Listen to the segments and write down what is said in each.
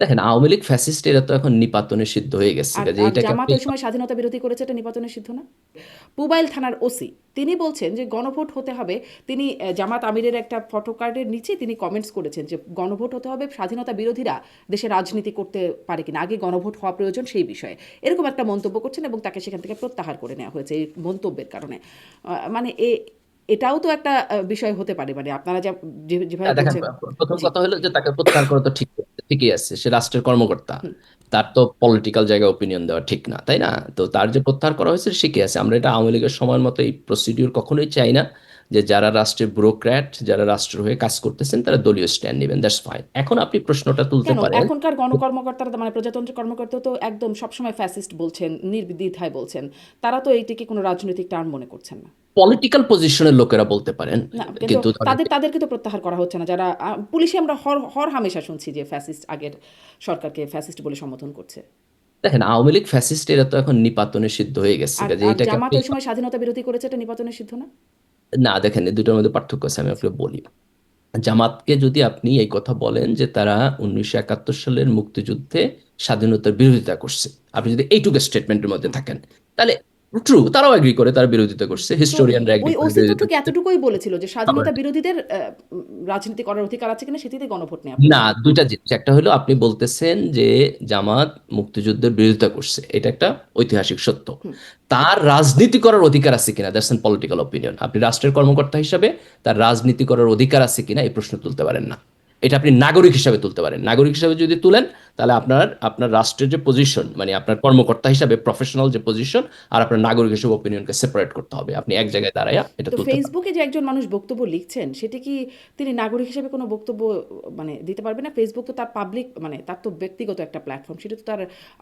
দেখেন আওয়ামী লীগ ফ্যাসিস্ট এরা তো এখন নিপাতনে সিদ্ধ হয়ে গেছে। আর যে আর এটাকে জামাত আপনি ওই সময় স্বাধীনতা বিরোধী করেছে এটা নির্বাচনের সিদ্ধ না? পুবাইল থানার ওসি তিনি বলছেন যে গণভোট হতে হবে তিনি আহ, জামাত আমিরের একটা ফটো কার্ডের নিচে তিনি কমেন্টস করেছেন যে গণভোট হতে হবে স্বাধীনতা বিরোধীরা দেশে রাজনীতি করতে পারে কিনা আগে গণভোট হওয়া প্রয়োজন সেই বিষয়ে। এরকম একটা মন্তব্য করছেন এবং তাকে সেখান থেকে প্রত্যাহার করে নেওয়া হয়েছে এই মন্তব্যের কারণে। আহ, মানে এ এটাও তো একটা আহ, বিষয় হতে পারে মানে আপনারা যা যে- যেভাবে হ্যাঁ, দেখেন বলছেন। প্রথম কথা হলো যে তাকে প্রত্যাহার করা তো ঠিক ঠিকই আছে সে রাষ্ট্রের কর্মকর্তা। তার তো পলিটিক্যাল জায়গায় ওপিনিয়ন দেওয়া ঠিক না তাই না? তো তার যে প্রত্যাহার করা হয়েছে ঠিকই আছে। আমরা এটা আওয়ামী লীগের সময়ের মতো এই প্রসিডিউর কখনোই চাই না যে যারা রাষ্ট্রের ব্যুরোক্র্যাট যারা রাষ্ট্রের হয়ে কাজ করতেছেন তারা দলীয় স্ট্যান্ড নেবেন দ্যাটস ফাইন এখন আপনি প্রশ্নটা তুলতে পারেন। এখনকার গণকর্মকর্তারা মানে প্রজাতন্ত্র কর্মকর্তা তো একদম সবসময় ফ্যাসিস্ট বলছেন নির্দ্বিধায় বলছেন। তারা তো এইটিকে কোনো রাজনৈতিক টার্ম মনে করছেন না। পলিটিক্যাল পজিশনের লোকেরা বলতে পারেন। না কিন্তু তাদের তাদেরকে তো প্রত্যাহার করা হচ্ছে না। যারা পুলিশে আমরা হর হর হামেশা শুনছি যে ফ্যাসিস্ট আগের সরকারকে ফ্যাসিস্ট বলে সম্বোধন করছে। দেখেন আওয়ামী লীগ ফ্যাসিস্ট এরা তো এখন নিপাতনে সিদ্ধ হয়ে গেছে। যে এটাকে জামাত ওই সময় স্বাধীনতা বিরোধী করেছে এটা নির্বাচনের সিদ্ধ না? না দেখেন এই দুটোর মধ্যে পার্থক্য আছে আমি আপনাকে বলি। জামাতকে যদি আপনি এই কথা বলেন যে তারা উনিশশো একাত্তর সালের মুক্তিযুদ্ধে স্বাধীনতার বিরোধিতা করছে আপনি যদি এইটুকু স্টেটমেন্টের মধ্যে থাকেন তাহলে ট্রু তারাও এগ্রি করে তারা বিরোধিতা করছে হিস্টোরিয়ানরা এগ্রি করে এতটুকুই বলেছিল যে স্বাধীনতা বিরোধীদের রাজনীতি করার অধিকার আছে কিনা সেটিতে গণভোট নেওয়া না দুইটা জিনিস। একটা হলো আপনি বলতেছেন যে জামাত মুক্তিযুদ্ধের বিরোধিতা করছে এটা একটা ঐতিহাসিক সত্য। তার রাজনীতি করার অধিকার আছে কিনা দ্যাটস এন পলিটিক্যাল অপিনিয়ন আপনি রাষ্ট্রের কর্মকর্তা হিসাবে তার রাজনীতি করার অধিকার আছে কিনা এই প্রশ্ন তুলতে পারেন না। এটা আপনি নাগরিক হিসাবে তুলতে পারেন। নাগরিক হিসাবে যদি তুলেন তাহলে আপনার আপনার রাষ্ট্রের যে পজিশন মানে আপনার কর্মকর্তা হিসাবে প্রফেশনাল যে পজিশন আর আপনার নাগরিক হিসেবে অপিনিয়নকে সেপারেট করতে হবে। আপনি এক জায়গায় দাঁড়ায়া এটা তো ফেসবুকে যে একজন মানুষ বক্তব্য লিখছেন সেটি কি তিনি নাগরিক হিসেবে কোনো বক্তব্য মানে দিতে পারবে না? ফেসবুক তো তার পাবলিক মানে তার তো ব্যক্তিগত একটা প্ল্যাটফর্ম সেটা তো তার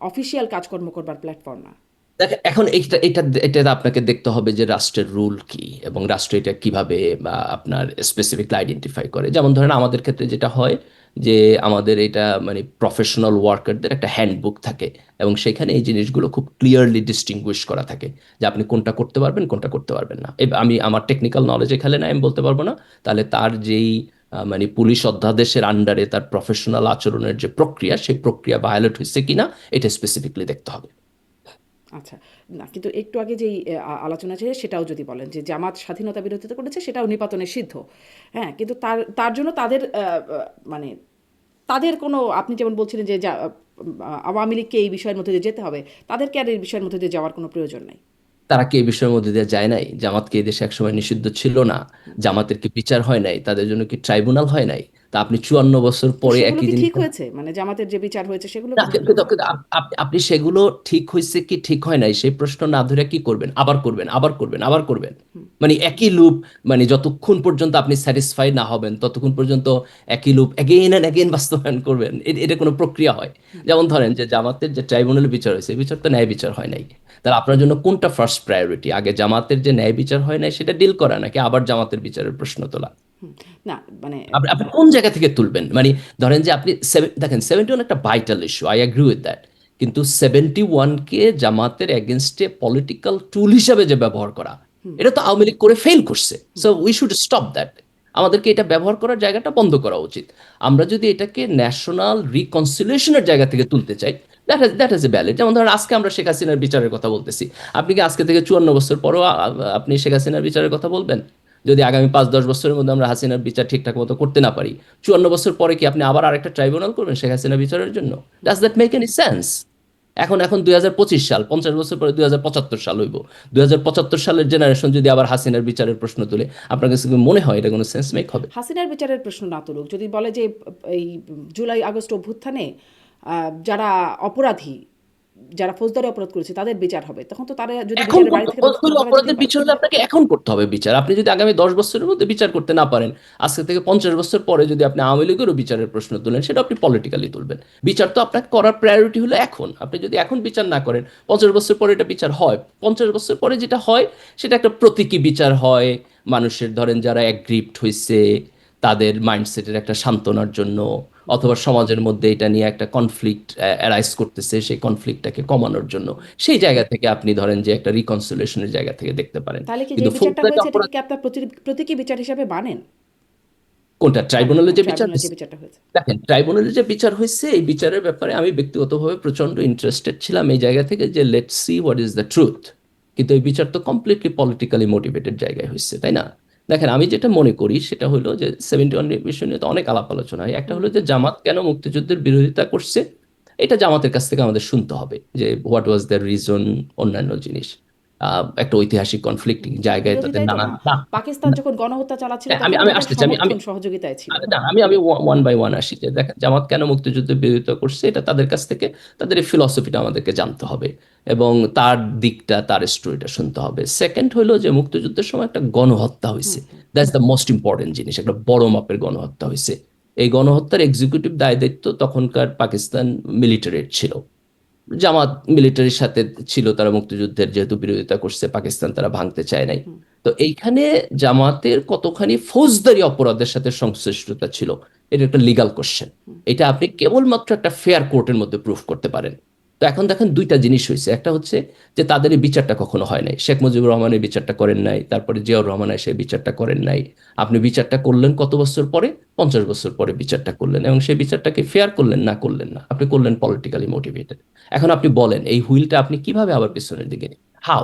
অফিসিয়াল কাজকর্ম করবার প্ল্যাটফর্ম না। দেখেন এখন এইটা এটা এটা আপনাকে দেখতে হবে যে রাষ্ট্রের রুল কি এবং রাষ্ট্র এটা কীভাবে বা আপনার স্পেসিফিকলি আইডেন্টিফাই করে। যেমন ধরেন আমাদের ক্ষেত্রে যেটা হয় যে আমাদের এটা মানে প্রফেশনাল ওয়ার্কারদের একটা হ্যান্ডবুক থাকে এবং সেখানে এই জিনিসগুলো খুব ক্লিয়ারলি ডিস্টিংগুইশ করা থাকে যে আপনি কোনটা করতে পারবেন, কোনটা করতে পারবেন না। আমি আমার টেকনিক্যাল নলেজে খেলে না, আমি বলতে পারব না। তাহলে তার যেই মানে পুলিশ অধ্যাদেশের আন্ডারে তার প্রফেশনাল আচরণের যে প্রক্রিয়া, সেই প্রক্রিয়া ভায়োলেট হয়েছে কিনা, এটা স্পেসিফিকলি দেখতে হবে। আচ্ছা না কিন্তু একটু আগে যেই আলোচনা ছিল সেটাও যদি বলেন যে জামাত স্বাধীনতা বিরোধিতা করেছে সেটাও নিপাতনে সিদ্ধ। হ্যাঁ কিন্তু তার তার জন্য তাদের মানে তাদের কোনো আপনি যেমন বলছিলেন যে যা- আওয়ামী লীগকে এই বিষয়ের মধ্যে দিয়ে যেতে হবে তাদেরকে আর এই বিষয়ের মধ্যে দিয়ে যাওয়ার কোনো প্রয়োজন নাই। তারা কি এই বিষয়ের মধ্যে দিয়ে যায় নাই? জামাতকে এই দেশে একসময় নিষিদ্ধ ছিল না। জামাতের কি বিচার হয় নাই? তাদের জন্য কি ট্রাইব্যুনাল হয় নাই? তা আপনি চুয়ান্ন বছর পরে একই জিনিস ঠিক হয়েছে? মানে জামাতের যে বিচার হয়েছে সেগুলো আপনি সেগুলো ঠিক হয়েছে কি ঠিক হয় নাই সেই প্রশ্ন না ধরে কি করবেন? আবার করবেন আবার করবেন আবার করবেন। মানে একই লুপ মানে যতক্ষণ পর্যন্ত আপনি স্যাটিসফাই না হবেন ততক্ষণ পর্যন্ত একই লুপ এগেইন অ্যান্ড এগেইন বাস্তবায়ন করবেন। এটা কোনো প্রক্রিয়া হয়। যেমন ধরেন যে জামাতের যে ট্রাইব্যুনাল বিচার হয়েছে এই বিচার তো ন্যায় বিচার হয় নাই। তাহলে আপনার জন্য কোনটা ফার্স্ট প্রায়োরিটি আগে জামাতের যে ন্যায় বিচার হয় নাই সেটা ডিল করা নাকি আবার জামাতের বিচারের প্রশ্ন তোলা? না মানে আপনি কোন জায়গা থেকে তুলবেন? মানে ধরেন যে আপনি দেখেন সেভেন্টি ওয়ান একটা vital issue I agree with that কিন্তু সেভেন্টি ওয়ানকে জামাতের এগেনস্টে পলিটিক্যাল টুল হিসাবে যে ব্যবহার করা এটা তো আওয়ামী লীগ করে ফেল করছে। So we should stop that আমাদেরকে এটা ব্যবহার করার জায়গাটা বন্ধ করা উচিত। আমরা যদি এটাকে ন্যাশনাল রিকনসিলিয়েশনের জায়গা থেকে তুলতে চাই that is that is a valid যেমন ধরেন আজকে আমরা শেখ হাসিনার বিচারের কথা বলতেছি। আপনি কি আজকে থেকে চুয়ান্ন বছর পরও আপনি শেখ হাসিনার বিচারের কথা বলবেন? যদি আগামী পাঁচ, দশ বছরের মধ্যে আমরা হাসিনার বিচার ঠিকঠাক মতো করতে না পারি, চুয়ান্ন বছর পরে কি আপনি আবার আরেকটা ট্রাইব্যুনাল করবেন শেখ হাসিনা বিচারের জন্য? Does that make any sense এখন এখন দুই সাল, পঞ্চাশ বছর পরে দুই হাজার পঁচাত্তর সাল হইব। দুই হাজার পঁচাত্তর সালের জেনারেশন যদি আবার হাসিনার বিচারের প্রশ্ন তুলে, আপনার কাছে মনে হয় এটা কোনো সেন্স মেক হবে? হাসিনার বিচারের প্রশ্ন না তুলুক। যদি বলে যে এই জুলাই, আগস্ট অভ্যুত্থানে যারা অপরাধী যারা ফৌজদারি অপরাধ করেছে তাদের বিচার হবে। তখন তো তারা যদি বিচারের থেকে অপরাধের বিচার হলে আপনাকে এখন করতে হবে বিচার। আপনি যদি আগামী দশ বছরের মধ্যে বিচার করতে না পারেন আজকে থেকে পঞ্চাশ বছর পরে যদি আপনি আওয়ামী লীগেরও বিচারের প্রশ্ন তুলেন সেটা আপনি পলিটিক্যালি তুলবেন। বিচার তো আপনাকে করার প্রায়োরিটি হলো এখন। আপনি যদি এখন বিচার না করেন পঞ্চাশ বছর পরে এটা বিচার হয়। পঞ্চাশ বছর পরে যেটা হয় সেটা একটা প্রতীকী বিচার হয়। মানুষের ধরেন যারা অ্যাগ্রিপ্ট হয়েছে তাদের মাইন্ডসেটের একটা সান্ত্বনার জন্য অথবা সমাজের মধ্যে এটা নিয়ে একটা কনফ্লিক্ট অ্যারাইজ করতেছে সেই কনফ্লিক্টটাকে কমানোর জন্য। সেই জায়গা থেকে আপনি ধরেন যে একটা রিকনসিলেশনের জায়গা থেকে দেখতে পারেন। কিন্তু আপনার প্রতি- প্রতীকী বিচার হিসাবে মানেন? কোনটা? ট্রাইব্যুনালের যে বিচার? দেখেন ট্রাইব্যুনালে যে বিচার হয়েছে এই বিচারের ব্যাপারে আমি ব্যক্তিগতভাবে প্রচণ্ড ইন্টারেস্টেড ছিলাম এই জায়গা থেকে যে let see what is the truth কিন্তু এই বিচার তো কমপ্লিটলি পলিটিক্যালি মোটিভেটেড জায়গায় হয়েছে তাই না? দেখেন, আমি যেটা মনে করি সেটা হলো যে সেভেন্টি ওয়ান বিষয় নিয়ে তো অনেক আলাপ আলোচনা হয়। একটা হলো যে জামাত কেন মুক্তিযুদ্ধের বিরোধিতা করছে? এটা জামাতের কাছ থেকে আমাদের শুনতে হবে যে হোয়াট ওয়াজ দ্য রিজন অন্যান্য জিনিস। একটা ঐতিহাসিক কনফ্লিক্টিং জায়গায় তাদের নানা পাকিস্তান যখন গণহত্যা চালাচ্ছিল হ্যাঁ, আমি- আমি তাদের আসতেছি, আমি- আমি- সহযোগিতায় ছিল। না, আমি আমি ওয়ান বাই ওয়ান আসি যে দেখেন জামাত কেন মুক্তিযুদ্ধের বিরোধিতা করছে এটা তাদের কাছ থেকে তাদের এই ফিলসফিটা আমাদেরকে জানতে হবে এবং তার দিকটা তার স্টোরিটা শুনতে হবে। সেকেন্ড হলো যে মুক্তিযুদ্ধের সময় একটা গণহত্যা হয়েছে। দ্যাটস দ্য মোস্ট ইম্পর্টেন্ট জিনিস একটা বড় মাপের গণহত্যা হয়েছে। এই গণহত্যার এক্সিকিউটিভ দায় দায়িত্ব তখনকার পাকিস্তান মিলিটারির ছিল। জামাত মিলিটারির সাথে ছিল তারা মুক্তিযুদ্ধের যেহেতু বিরোধিতা করছে পাকিস্তান তারা ভাঙতে চায় নাই। তো এইখানে জামাতের কতখানি ফৌজদারি অপরাধের সাথে সংশ্লিষ্টতা ছিল এটা একটা লিগাল কোশ্চেন এটা আপনি কেবলমাত্র একটা ফেয়ার কোর্টের মধ্যে প্রুফ করতে পারেন। তো এখন দেখেন দুইটা জিনিস হয়েছে। একটা হচ্ছে যে তাদের এই বিচারটা কখনো হয় নাই। শেখ মুজিবুর রহমানের বিচারটা করেন নাই তারপরে জিয়াউর রহমান এসে বিচারটা করেন নাই। আপনি বিচারটা করলেন কত বছর পরে? পঞ্চাশ বছর পরে বিচারটা করলেন এবং সেই বিচারটাকে ফেয়ার করলেন না করলেন না। আপনি করলেন পলিটিক্যালি মোটিভেটেড এখন আপনি বলেন এই হুইলটা আপনি কীভাবে আবার পিছনের দিকে হাউ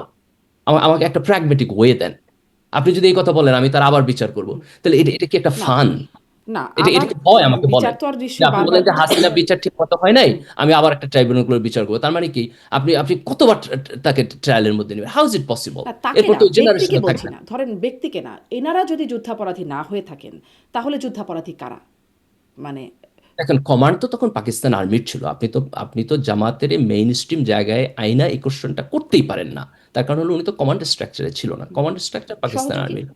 আমাকে একটা প্র্যাগমেটিক ওয়ে দেন। আপনি যদি এই কথা বলেন আমি তার আবার বিচার করব। তাহলে এটা এটা কি একটা ফান না এটা এটা হয়? আমাকে বলেন। বিচার তো আর যে নিশ্চয়ই আপনি বলেন যে হাসিনা বিচার ঠিক মতো হয় নাই আমি আবার একটা ট্রাইব্যুনালগুলোর বিচার করব। তার মানে কি? আপনি আপনি কতবার তাকে ট্রায়ালের মধ্যে নেবেন? হাউ ইজ ইট পসিবল এরপর তো জেনারেশন বলছি না। ধরেন ব্যক্তিকে না এনারা যদি যুদ্ধাপরাধী না হয়ে থাকেন তাহলে যুদ্ধাপরাধী কারা? মানে দেখেন কমান্ড তো তখন পাকিস্তান আর্মির ছিল। আপনি তো আপনি তো জামাতের মেইন স্ট্রিম জায়গায় আইনা এই কোশ্চেনটা করতেই পারেন না। তার কারণ হলো উনি তো কমান্ড স্ট্রাকচারে ছিল না। Command structure Pakistan. আর্মির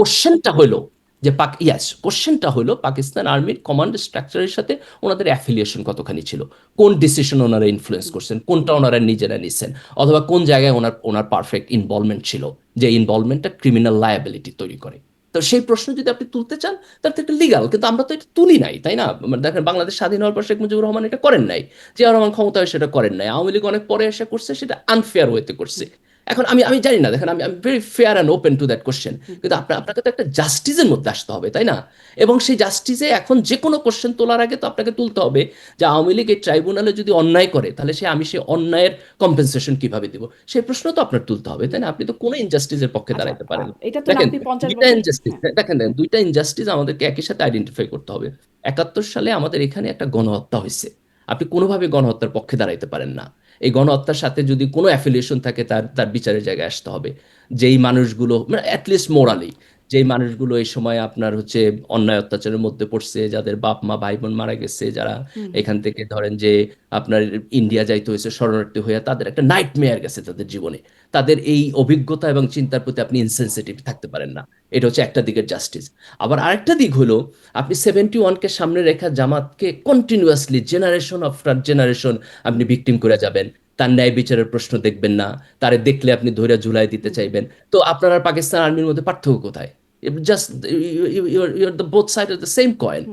কোশ্চেনটা হলো যে পাক ইয়াস কোশ্চেনটা হলো পাকিস্তান আর্মির কমান্ড স্ট্রাকচারের সাথে ওনাদের অ্যাফিলিয়েশন কতখানি ছিল? কোন ডিসিশন ওনারা ইনফ্লুয়েন্স করছেন? কোনটা ওনারা নিজেরা নিচ্ছেন? অথবা কোন জায়গায় ওনার ওনার পারফেক্ট ইনভলভমেন্ট ছিল? যে ইনভলভমেন্টটা ক্রিমিনাল লায়াবিলিটি তৈরি করে। তো সেই প্রশ্ন যদি আপনি তুলতে চান, তার তো একটা লিগাল কিন্তু আমরা তো এটা তুলি নাই, তাই না? মানে দেখেন, বাংলাদেশ স্বাধীন হওয়ার পর শেখ মুজিবুর রহমান এটা করেন নাই। জিয়াউর রহমান ক্ষমতায় সেটা করেন নাই। আওয়ামী লীগ অনেক পরে এসে করছে, সেটা আনফেয়ার ওয়েতে করছে। এখন আমি আমি জানি না দেখেন আমি আমি very fair and open to that question কিন্তু আপনার আপনাকে তো একটা জাস্টিসের মধ্যে আসতে হবে তাই না? এবং সেই জাস্টিসে এখন যে কোনো কোশ্চেন তোলার আগে তো আপনাকে তুলতে হবে যে আওয়ামী লীগ এই ট্রাইব্যুনালে যদি অন্যায় করে তাহলে সে আমি সেই অন্যায়ের কম্পেনসেশন কীভাবে দিব? সেই প্রশ্ন তো আপনার তুলতে হবে তাই না? আপনি তো কোনো ইনজাস্টিসের পক্ষে আচ্ছা, দাঁড়াইতে পারেন দেখেন দুইটা ইনজাস্টিস হ্যাঁ। দেখেন দেখেন দুইটা ইনজাস্টিস আমাদেরকে একই সাথে আইডেন্টিফাই করতে হবে। একাত্তর সালে আমাদের এখানে একটা গণহত্যা হয়েছে আপনি কোনোভাবে গণহত্যার পক্ষে দাঁড়াইতে পারেন না। এই গণহত্যার সাথে যদি কোনো অ্যাফিলিয়েশন থাকে, তার তার বিচারের জায়গায় আসতে হবে। যেই মানুষগুলো মানে অ্যাটলিস্ট মোরালি যেই মানুষগুলো এই সময় আপনার হচ্ছে অন্যায় অত্যাচারের মধ্যে পড়ছে যাদের বাপ মা ভাই বোন মারা গেছে যারা এখান থেকে ধরেন যে আপনার ইন্ডিয়া যাইতে হয়েছে শরণার্থী হয়ে তাদের একটা নাইট মেয়ার গেছে তাদের জীবনে। তাদের এই অভিজ্ঞতা এবং চিন্তার প্রতি আপনি ইনসেনসিটিভ থাকতে পারেন না। এটা হচ্ছে একটা দিকের জাস্টিস আবার আরেকটা দিক হলো আপনি সেভেন্টি ওয়ানকে সামনে রেখা জামাতকে কন্টিনিউয়াসলি জেনারেশন আফটার জেনারেশন আপনি ভিকটিম করে যাবেন। তার ন্যায় বিচারের প্রশ্ন দেখবেন না। তারে দেখলে আপনি ধৈর্য ঝুলাই দিতে চাইবেন। তো আপনার আর পাকিস্তান আর্মির মধ্যে পার্থক্য কোথায়? Just you, you, you're, you're the both sides of the same coin.